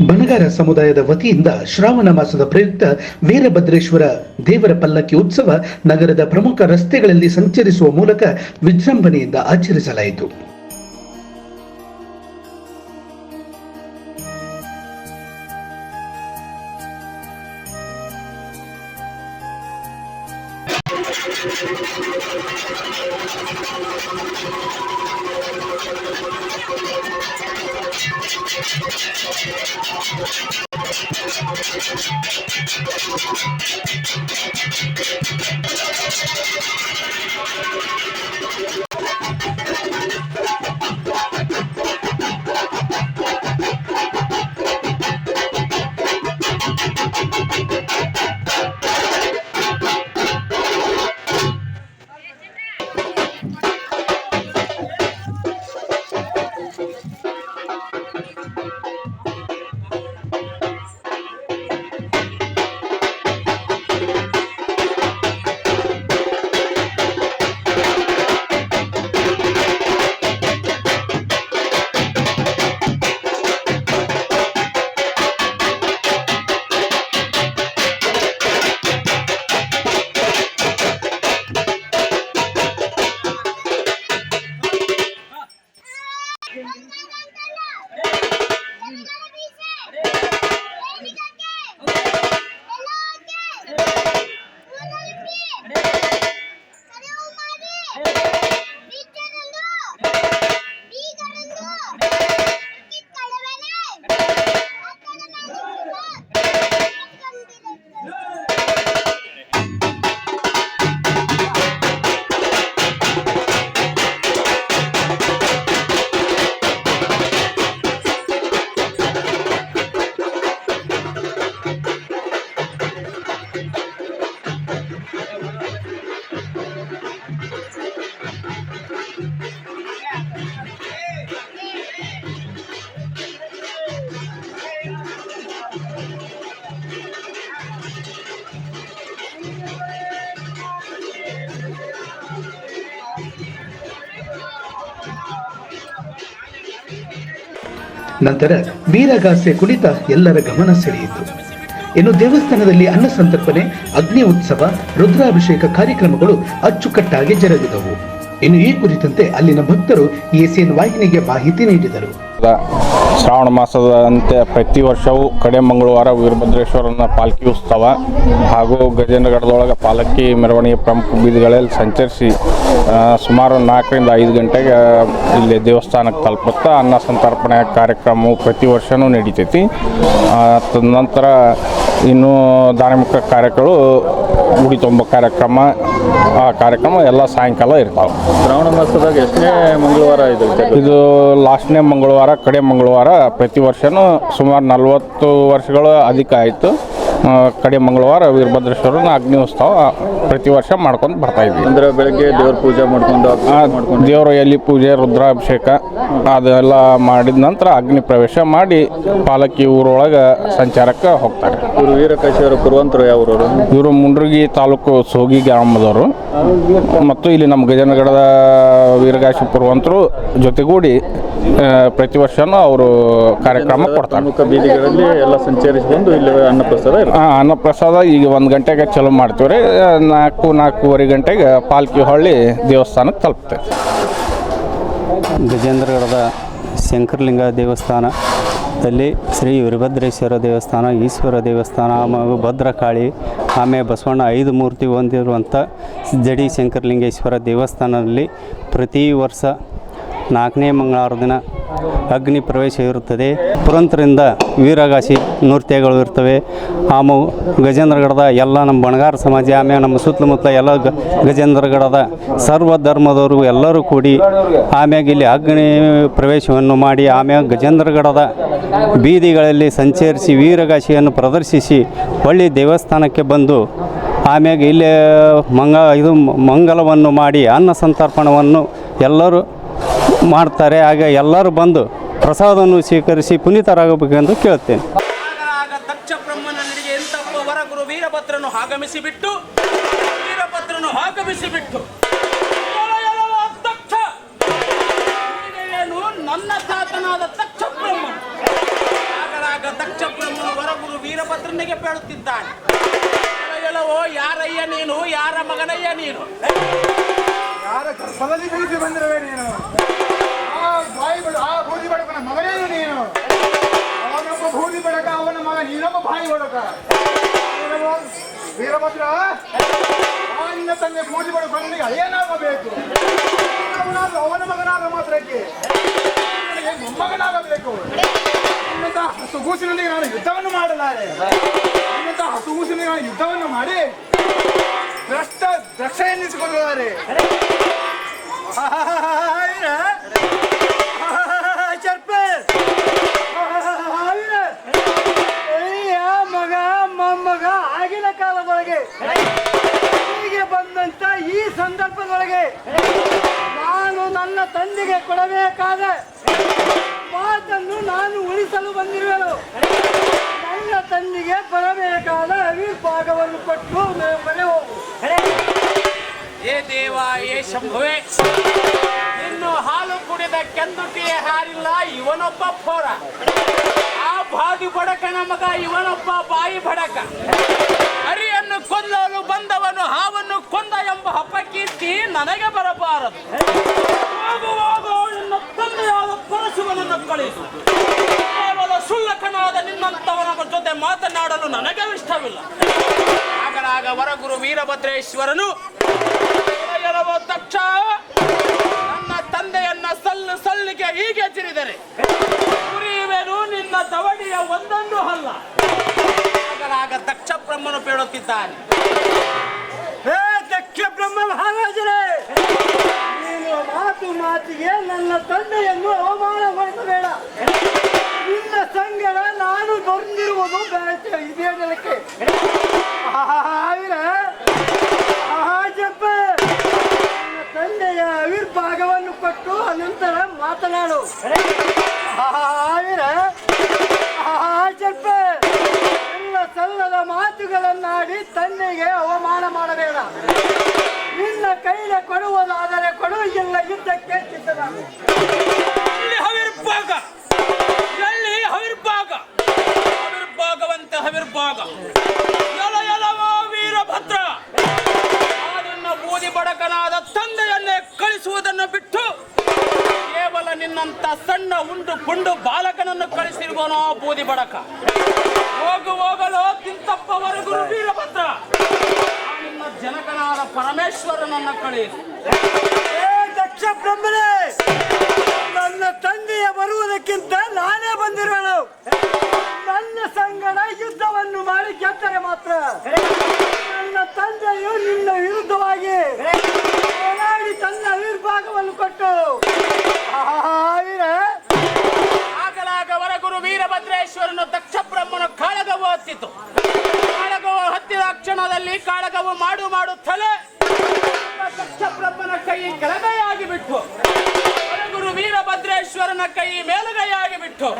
ಬಣಗಾರ ಸಮುದಾಯದ ವತಿಯಿಂದ ಶ್ರಾವಣ ಮಾಸದ ಪ್ರಯುಕ್ತ ವೀರಭದ್ರೇಶ್ವರ ದೇವರ ಪಲ್ಲಕ್ಕಿ ಉತ್ಸವ ನಗರದ ಪ್ರಮುಖ ರಸ್ತೆಗಳಲ್ಲಿ ಸಂಚರಿಸುವ ಮೂಲಕ ವಿಜೃಂಭಣೆಯಿಂದ ಆಚರಿಸಲಾಯಿತು. ನಂತರ ವೀರಗಾಸೆ ಕುಣಿತ ಎಲ್ಲರ ಗಮನ ಸೆಳೆಯಿತು. ಇನ್ನು ದೇವಸ್ಥಾನದಲ್ಲಿ ಅನ್ನ ಸಂತರ್ಪಣೆ, ಅಗ್ನಿ ಉತ್ಸವ, ರುದ್ರಾಭಿಷೇಕ ಕಾರ್ಯಕ್ರಮಗಳು ಅಚ್ಚುಕಟ್ಟಾಗಿ ಜರುಗಿದವು. ಇನ್ನು ಈ ಕುರಿತಂತೆ ಅಲ್ಲಿನ ಭಕ್ತರು ಎಸಿಎನ್ ವಾಹಿನಿಗೆ ಮಾಹಿತಿ ನೀಡಿದರು. ಶ್ರಾವಣ ಮಾಸದಂತೆ ಪ್ರತಿ ವರ್ಷವೂ ಕಡೆ ಮಂಗಳವಾರ ವೀರಭದ್ರೇಶ್ವರನ ಪಾಲ್ಕಿ ಉತ್ಸವ ಹಾಗೂ ಗಜೇಂದ್ರಗಢದೊಳಗೆ ಪಾಲಕಿ ಮೆರವಣಿಗೆ ಪ್ರಮುಖ ಬೀದಿಗಳಲ್ಲಿ ಸಂಚರಿಸಿ ಸುಮಾರು ನಾಲ್ಕರಿಂದ ಐದು ಗಂಟೆಗೆ ಇಲ್ಲಿ ದೇವಸ್ಥಾನಕ್ಕೆ ತಲುಪುತ್ತಾ ಅನ್ನ ಸಂತರ್ಪಣೆ ಕಾರ್ಯಕ್ರಮವು ಪ್ರತಿ ವರ್ಷವೂ ನಡೀತೈತಿ. ತದನಂತರ ಇನ್ನು ಧಾರ್ಮಿಕ ಕಾರ್ಯಗಳು ಗುಡಿ ತುಂಬ ಕಾರ್ಯಕ್ರಮ ಆ ಕಾರ್ಯಕ್ರಮ ಎಲ್ಲ ಸಾಯಂಕಾಲ ಇರ್ತಾವೆ. ಶ್ರಾವಣ ಮಾಸದಾಗ ಎಷ್ಟನೇ ಮಂಗಳವಾರ ಇದು ಇದು ಲಾಸ್ಟ್ನೇ ಮಂಗಳವಾರ ಕಡೆ ಮಂಗಳವಾರ ಪ್ರತಿ ವರ್ಷವೂ ಸುಮಾರು ನಲವತ್ತು ವರ್ಷಗಳು ಅಧಿಕ ಆಯಿತು. ಕಡೆ ಮಂಗಳವಾರ ವೀರಭದ್ರೇಶ್ವರನ ಅಗ್ನಿ ಉತ್ಸವ ಪ್ರತಿ ವರ್ಷ ಮಾಡ್ಕೊಂಡು ಬರ್ತಾ ಇದ್ವಿ. ಅಂದ್ರೆ ಬೆಳಗ್ಗೆ ದೇವ್ರ ಪೂಜೆ ಮಾಡ್ಕೊಂಡು ಮಾಡ್ಕೊಂಡು. ದೇವರ ಎಲ್ಲಿ ಪೂಜೆ ರುದ್ರಾಭಿಷೇಕ ಅದೆಲ್ಲ ಮಾಡಿದ ನಂತರ ಅಗ್ನಿ ಪ್ರವೇಶ ಮಾಡಿ ಪಾಲಕಿ ಊರೊಳಗೆ ಸಂಚಾರಕ್ಕೆ ಹೋಗ್ತಾರೆ. ಇವರು ವೀರಕಾಶಿಯವರ ಕುರುವಂತರು ಯಾವ್ರವರು ಇವರು ಮುಂಡ್ರಗಿ ತಾಲೂಕು ಸೋಗಿ ಗ್ರಾಮದವರು. ಮತ್ತು ಇಲ್ಲಿ ನಮ್ಮ ಗಜನಗಡದ ವೀರಗಾಶಿ ಪುರವಂತರು ಜೊತೆಗೂಡಿ ಪ್ರತಿ ವರ್ಷನೂ ಅವರು ಕಾರ್ಯಕ್ರಮ ಕೊಡ್ತಾರೆ. ಬೀದಿಗಳಲ್ಲಿ ಎಲ್ಲ ಸಂಚರಿಸಿ ಬಂದು ಇಲ್ಲಿ ಅನ್ನಪ್ರಸಾದ ಆ, ಅನ್ನಪ್ರಸಾದ ಈಗ ಒಂದು ಗಂಟೆಗೆ ಚಲೋ ಮಾಡ್ತೀವಿ ರೀ ನಾಲ್ಕು ನಾಲ್ಕೂವರೆ ಗಂಟೆಗೆ ಪಾಲ್ಕಿ ಹೊಳ್ಳಿ ದೇವಸ್ಥಾನಕ್ಕೆ ತಲುಪ್ತೈತೆ ಗಜೇಂದ್ರಗಢದ ಶಂಕರಲಿಂಗ ದೇವಸ್ಥಾನದಲ್ಲಿ ಶ್ರೀ ವೀರಭದ್ರೇಶ್ವರ ದೇವಸ್ಥಾನ ಈಶ್ವರ ದೇವಸ್ಥಾನ ಆಮೇಲೆ ಭದ್ರಕಾಳಿ ಆಮೇಲೆ ಬಸವಣ್ಣ ಐದು ಮೂರ್ತಿ ಹೊಂದಿರುವಂಥ ಜಡಿ ಶಂಕರಲಿಂಗೇಶ್ವರ ದೇವಸ್ಥಾನದಲ್ಲಿ ಪ್ರತಿ ವರ್ಷ ನಾಲ್ಕನೇ ಮಂಗಳವಾರ ದಿನ ಅಗ್ನಿ ಪ್ರವೇಶ ಇರುತ್ತದೆ. ಪುರಂತರಿಂದ ವೀರಗಾಸಿ ನೃತ್ಯಗಳು ಇರ್ತವೆ. ಆಮ ಗಜೇಂದ್ರಗಡದ ಎಲ್ಲ ನಮ್ಮ ಬಣಗಾರ ಸಮಾಜ, ಆಮೇಲೆ ನಮ್ಮ ಸುತ್ತಮುತ್ತ ಎಲ್ಲ ಗ ಗಜೇಂದ್ರಗಡದ ಸರ್ವ ಧರ್ಮದವರು ಎಲ್ಲರೂ ಕೂಡಿ ಆಮ್ಯಾಗ ಇಲ್ಲಿ ಅಗ್ನಿ ಪ್ರವೇಶವನ್ನು ಮಾಡಿ, ಆಮ್ಯಾಗ ಗಜೇಂದ್ರಗಡದ ಬೀದಿಗಳಲ್ಲಿ ಸಂಚರಿಸಿ ವೀರಗಾಸಿಯನ್ನು ಪ್ರದರ್ಶಿಸಿ ಹೊಳ್ಳಿ ದೇವಸ್ಥಾನಕ್ಕೆ ಬಂದು ಆಮ್ಯಾಗ ಇಲ್ಲೇ ಮಂಗ ಇದು ಮಂಗಲವನ್ನು ಮಾಡಿ, ಅನ್ನ ಸಂತರ್ಪಣವನ್ನು ಎಲ್ಲರೂ ಮಾಡ್ತಾರೆ. ಆಗ ಎಲ್ಲರೂ ಬಂದು ಪ್ರಸಾದವನ್ನು ಸ್ವೀಕರಿಸಿ ಪುನೀತರಾಗಬೇಕೆಂದು ಕೇಳ್ತೇನೆ. ಆಗ ದಕ್ಷ ಬ್ರಹ್ಮನ ನಡೆಗೆ ಎಂತಪ್ಪ ವರಗುರು ವೀರಭದ್ರನು ಆಗಮಿಸಿಬಿಟ್ಟು ವೀರಭದ್ರನು ಆಗಮಿಸಿಬಿಟ್ಟು ನೀನೇನು ನನ್ನ ತಾತನಾದ ದಕ್ಷ ಬ್ರಹ್ಮ ಆಗಲಾಗ ದಕ್ಷ ಬ್ರಹ್ಮನು ವರಗುರು ವೀರಭದ್ರನಿಗೆ ಬೇಡುತ್ತಿದ್ದಾನೆ. ಹೇಳವೋ ಯಾರಯ್ಯ ನೀನು? ಯಾರ ಮಗನಯ್ಯ ನೀನು? ಯಾರ ಗರ್ಭದಲ್ಲಿ ಬಂದಿರುವೆ ನೀನು? ಬಾಯಿ ಬಡ ಆ ಬೂದಿ ಬಡಕನ ಮಗನೇನು ನೀನು ಅವನೊಬ್ಬ ಬೂದಿ ಬಡಕ ಅವನ ಮಗ ನೀನೊಬ್ಬ ಬಾಯಿ ಬಡಕ? ವೀರಭದ್ರ ನಿನ್ನ ತಂದೆ ಬೂದಿ ಬಡಕನಿಗೆ ಏನಾಗಬೇಕು ಅವನಾದ್ರೂ ಅವನ ಮಗನಾದ ಮಾತ್ರಕ್ಕೆ ಮೊಮ್ಮಗನಾಗಬೇಕು ನಿನ್ನಂತ ಹಸುಗೂಸಿನೊಂದಿಗೆ ನಾನು ಯುದ್ಧವನ್ನು ಮಾಡಲಾರೆ ನಿನ್ನಂತ ಹಸುಗೂಸಿನೊಂದಿಗೆ ನಾನು ಯುದ್ಧವನ್ನು ಮಾಡಿ ಭ್ರಷ್ಟ ದಕ್ಷ ಎನ್ನಿಸಿಕೊಳ್ಳಲಾರೆ ಸಂದರ್ಭದೊಳಗೆ ನಾನು ನನ್ನ ತಂದೆಗೆ ಕೊಡಬೇಕಾದ ಮಾತನ್ನು ನಾನು ಉಳಿಸಲು ಬಂದಿರುವೆನು. ನನ್ನ ತಂದೆಗೆ ಬರಬೇಕಾದ ಅವಿರ್ಭಾಗವನ್ನು ಕೊಟ್ಟು ಮನೆ ಹೋಗು ದೇವ, ಏ ಶಂಭುವೆ, ಇನ್ನು ಹಾಲು ಕುಡಿದ ಕೆಂದುಟಿಯ ಹಾರಿಲ್ಲ ಇವನೊಬ್ಬ ಫೋರ ಆ ಬಾದಿ ಬಡಕನ ಮಗ ಇವನೊಬ್ಬ ಬಾಯಿ ಬಡಕ. ಹರಿಯನ್ನು ಕೊಲ್ಲಲು ಬಂದವನು ಹಾವನ್ನು ಎಂಬ ಕೀರ್ತಿ ನನಗೆ ಬರಬಾರದು. ಆಗುವಾಗ ತಂದೆಯಾದ ಪರಶುವನನ್ನು ಕಳಿಸು ಕೇವಲ ಸುಳ್ಳಕನಾದ ನಿನ್ನಂತವನ ಜೊತೆ ಮಾತನಾಡಲು ನನಗೆ ಇಷ್ಟವಿಲ್ಲ. ಆಗಲಾಗ ವರಗುರು ವೀರಭದ್ರೇಶ್ವರನು ತಕ್ಷ ನನ್ನ ತಂದೆಯನ್ನ ಸಲ್ಲು ಸಲ್ಲಿಗೆ ಹೀಗೆ ಚಿರಿದರೆ, ಕುರಿಯುವೆನು ನಿನ್ನ ದವಡಿಯ ಒಂದೊಂದು ಅಲ್ಲ ಆಗಲಾಗ ದಕ್ಷ ಬ್ರಹ್ಮನು ಬೇಡುತ್ತಿದ್ದಾನೆ ಬ್ರಹ್ಮ ಮಹಾರಾಜರೇ. ನೀನು ಮಾತು ಮಾತಿಗೆ ನನ್ನ ತಂದೆಯನ್ನು ಅವಮಾನ ಮಾಡಬೇಡ ನಿನ್ನ ಸಂಗಡ ನಾನು ಬಂದಿರುವುದು ಇದೇ ನೆಲಕ್ಕೆ ಜಪ್ಪ ನನ್ನ ತಂದೆಯ ಆವಿರ್ಭಾಗವನ್ನು ಕೊಟ್ಟು ಅನಂತರ ಮಾತನಾಡು. ಆವಿರ ಜಪ್ಪ ಎಲ್ಲ ಸಲ್ಲದ ಮಾತುಗಳನ್ನಾಡಿ ತಂದೆಗೆ ಅವಮಾನ ಮಾಡಬೇಡ. ನಿನ್ನ ಕೈಲೆ ಕೊಡುವುದಾದರೆ ಕೊಡು ಇಲ್ಲ ಯುದ್ಧಕ್ಕೆ ಎಲ್ಲಿ ಹವಿರ್ಭಾಗ. ಎಲ್ಲಿ ಹವಿರ್ಭಾಗ? ಹವಿರ್ಭಾಗವಂತೆ ಹವಿರ್ಭಾಗ. ವೀರಭದ್ರ. ಆ ನಿನ್ನ ಬೂದಿ ಬಡಕನಾದ ತಂದೆಯನ್ನೇ ಕಳಿಸುವುದನ್ನು ಬಿಟ್ಟು ಕೇವಲ ನಿನ್ನಂತ ಸಣ್ಣ ಉಂಡು ಪುಂಡು ಬಾಲಕನನ್ನು ಕಳಿಸಿರುವನೋ ಬೂದಿ ಬಡಕ. ಹೋಗು, ಹೋಗಲು ತಿಂತಪ್ಪವರೆಗೂ ವೀರಭದ್ರ. ಜನಕನಾದ ಪರಮೇಶ್ವರನನ್ನ ದಕ್ಷ ಬ್ರಹ್ಮನೇ ನನ್ನ ತಂದೆಯ ಬರುವುದಕ್ಕಿಂತ ನಾನೇ ಬಂದಿರೋನು ನನ್ನ ಸಂಗಡ ಯುದ್ಧವನ್ನು ಮಾಡಿ ಗೆದ್ದರೆ ಮಾತ್ರ. ನನ್ನ ತಂದೆಯು ನಿನ್ನ ವಿರುದ್ಧವಾಗಿ ಹೋರಾಡಿ ತನ್ನ ಆವಿರ್ಭಾಗವನ್ನು ಕೊಟ್ಟು. ಆಗಲಾಗ ವರಗುರು ವೀರಭದ್ರೇಶ್ವರನು ದಕ್ಷ ಬ್ರಹ್ಮನ ಹತ್ತಿತು ಕಾಳಗವು ಹತ್ತಿದ ಕ್ಷಣದಲ್ಲಿ ಕಾಳಗವು ಮಾಡು ಮಾಡುತ್ತಲೇ ದಕ್ಷ ಬ್ರಹ್ಮನ ಕೈ ಕೆಳಗೈಯಾಗಿ ಬಿಟ್ಟು ಗುರು ವೀರಭದ್ರೇಶ್ವರನ ಕೈ ಮೇಲುಗೈಯಾಗಿ ಬಿಟ್ಟು